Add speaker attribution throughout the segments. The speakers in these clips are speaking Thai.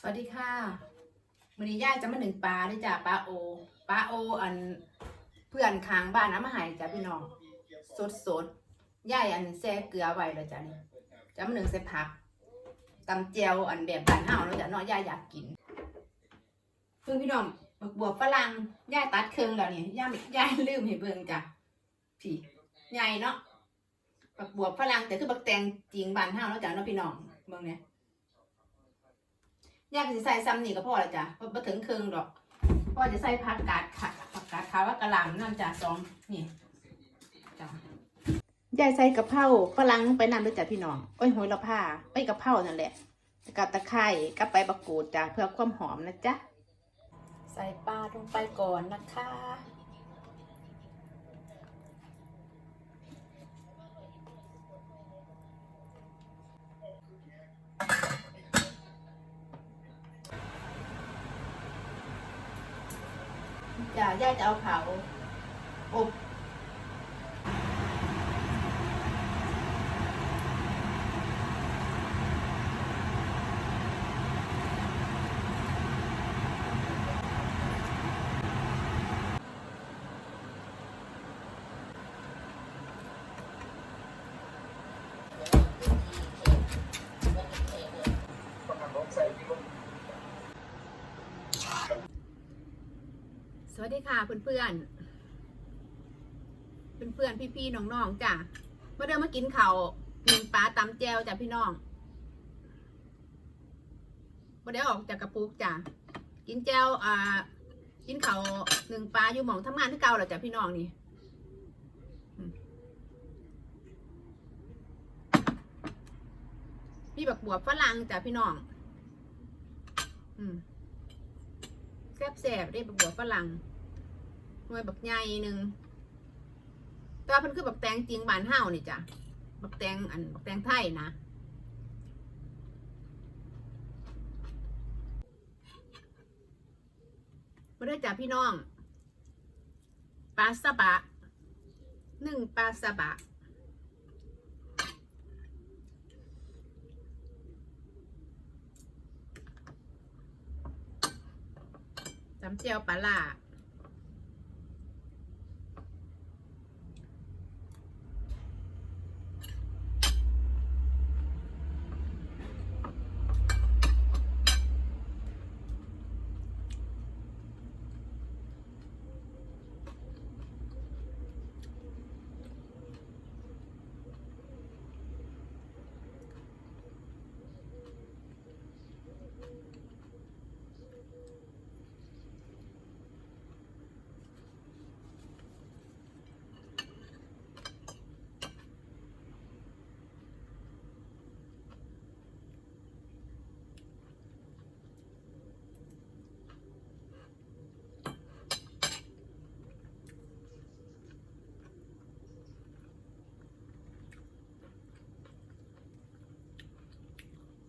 Speaker 1: สวัสดีค่ะวันนี้ย่าจะมาหนึ่งปลาด้วยจ้ะปลาโอปลาโออันเพื่อนค้างบ้านน้ำมาหายจ้ะพี่น้องสดสดย่าอันแซ่เกลือไว้แล้วจ้ะนี่จะมาหนึ่งใส่ผักตำเจียวอันแบบบ้านเฮาแล้วจ้ะนาะย่าอยากกินเพิ่งพี่น้องบักบวบฝรั่งย่าตัดเครื่องแล้วนี่ย่าย่าลืมให้เบิ่งจ้ะพี่ใหญ่เนาะบักบวบฝรั่งแต่คือบักแตงจริงบ้านเฮาแล้วจ้ะนาะพี่น้องเบิ่งเนี่ย ยากจะใส่ซ้ำนี่ก็พอละจ้ะเพราะบ่ถึงครึ่งดอกพ่อจะใส่ผักกาดค่ะผักกาดขาวว่ากระหล่ำนั่นจ้ะสองนี่จ้ะยายใส่กะเพราฝรั่งไปนำด้วยจ้ะพี่น้องโอ้ยโหยละผ้าไปกะเพรานั่นแหละกับตะไคร้กับใบบักกูดจ้ะเพื่อความหอมนะจ๊ะใส่ปลาลงไปก่อนนะคะ จ้ะย่าจะเอาเผาอบ สวัสดีค่ะเพื่อนๆเพื่อนๆพี่ๆน้องๆจ้ะมาเดินมากินเขากินปลาตำแจวจ้ะพี่น้องมาได้ออกจากกระปุกจ้ะกินแจวอ่า กินเขาหนึ่งปลาอยู่หมองทำงานที่เก่าแล้วจ้ะพี่น้องนี่อืมมีบักบวบฝรั่งจ้ะพี่น้อง อืมแซ่บๆได้แบักบวบฝรั่ง หน่วยบักใหญ่หนึ่งแต่ว่าเพิ่นคือบักแตงจริงบานเฮานี่จ้ะบักแตงอันบักแตงไทยนะมาด้วยจ้ะพี่น้องปลาสะบะหนึ่งปลาสะบะจำเจียวปลาล่า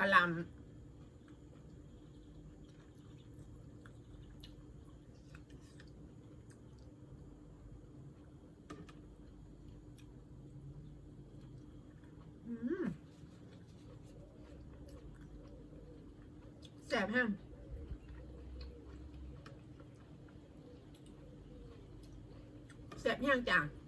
Speaker 1: กะหล่ำแสบแห้งแสบแห้งจ้ะ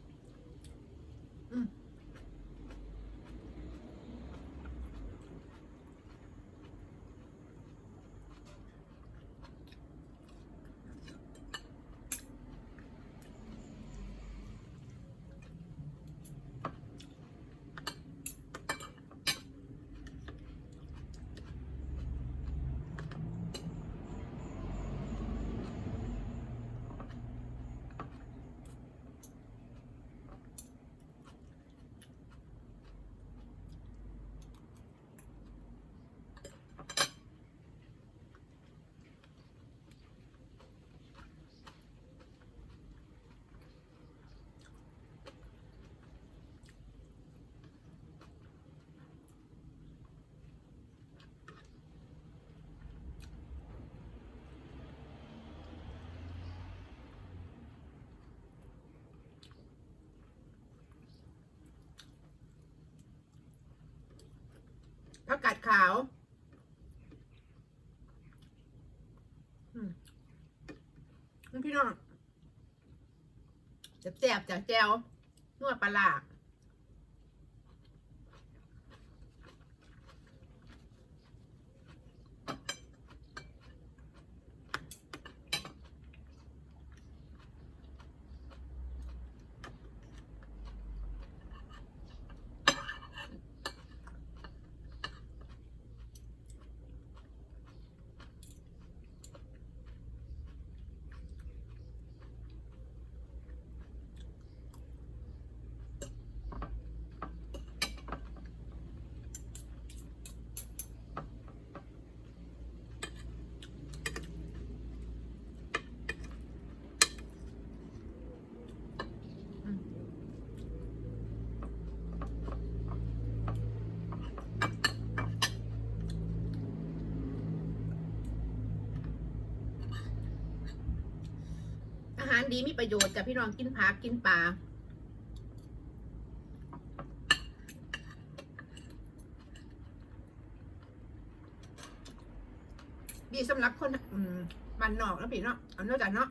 Speaker 1: ผักกาดขาวพี่น้องแซ่บๆจากแจวนวดปลาหลาก ดีมีประโยชน์จ้ะพี่น้องกินผักกินปลาดีสำหรับคนมันนอกแล้วพี่เนาะเอาเนาะจ้ะเนาะ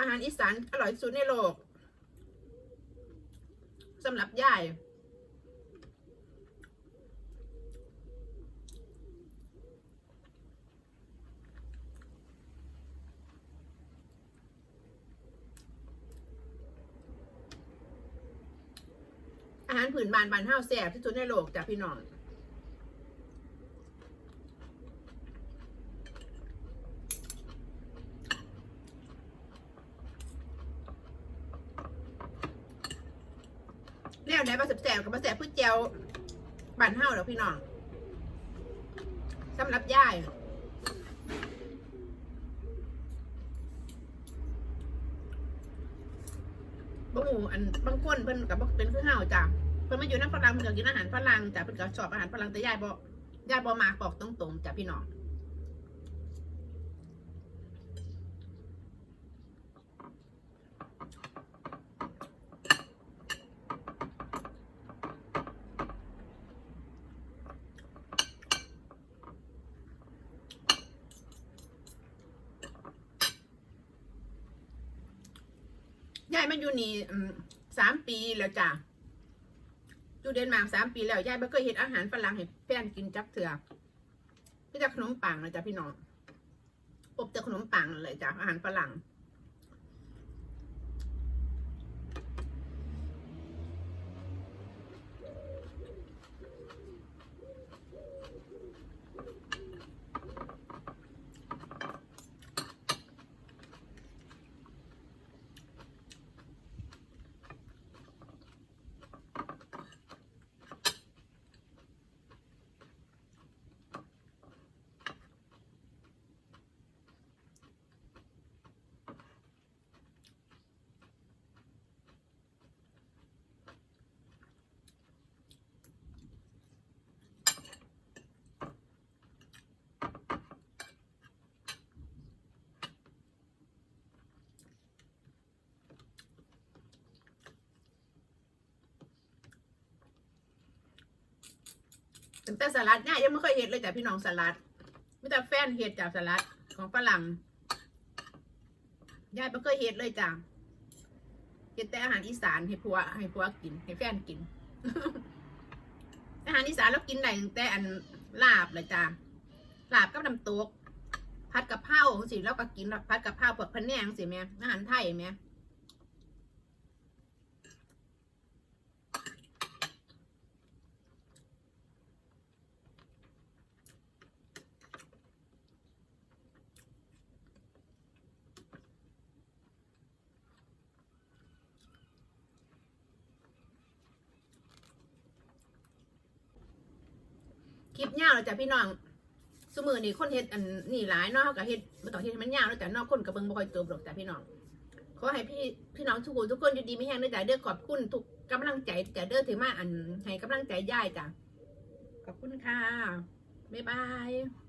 Speaker 1: อาหารอีสานอร่อยสุดในโลกสำหรับยายอาหารผืนบานบานเฮาแซ่บที่สุดในโลกจากพี่น้อง แล้วได้มาแสบๆกับมาแสบพืชเจียวบันเฮาแล้วพี่น้องสำหรับย่ายบางหมูอันบางคนเพิ่นกับเป็นคือเฮาจ้ะเพิ่นมาอยู่น้ำฝรั่งเพิ่นกินอาหารฝรั่งจ้ะเพิ่นก็ชอบอาหารฝรั่งแต่ยายบ่ยายบ่มากบอกตรงๆจ้ะพี่น้อง ยายมาอยู่นี่สามปีแล้วจ้ะอยู่เดนมาร์กสามปีแล้วยายไม่เคยเห็นอาหารฝรั่งให้แฟนกินจักเถื่อพี่จะขนมปังนะจ๊ะพี่น้องอบแต่ขนมปังเลยจ้ะอาหารฝรั่ง ตั้งแต่สลัดเนี่ยยังไม่เคยเห็นเลยจ้ะพี่น้องสลัดไม่แต่แฟนเห็ดจากสลัดของฝรั่งยายไม่เคยเห็ดเลยจ้ะเห็ดแต่อาหารอีสานให้ผัวให้ผัวกิน ให้แฟนกิน อาหารอีสานเรากินได้ตั้งแต่อันลาบเลยจ้ะลาบกับน้ำตกผัดกะเพราสิแล้วก็กินผัดกะเพราพวกพะแนงสิแม่อาหารไทยแม่ ลิปยาวแล้วจ้ะพี่น้องสมือนี่คนเฮ็ดอันนี่หลายเนาะเขาก็เฮ็ดบ่ต้องเฮ็ดมันยาวแล้วจ้ะนอกคนก็เบิ่งบ่ค่อยจบหรอกจ้ะพี่น้องขอให้พี่พี่น้องทุกคนทุกคนอยู่ดีไม่แห้งเด้อจ้ะเด้อขอบคุณทุกกำลังใจจ้ะเด้อถือมาอันให้กำลังใจย่ายจ้ะขอบคุณค่ะบ๊ายบาย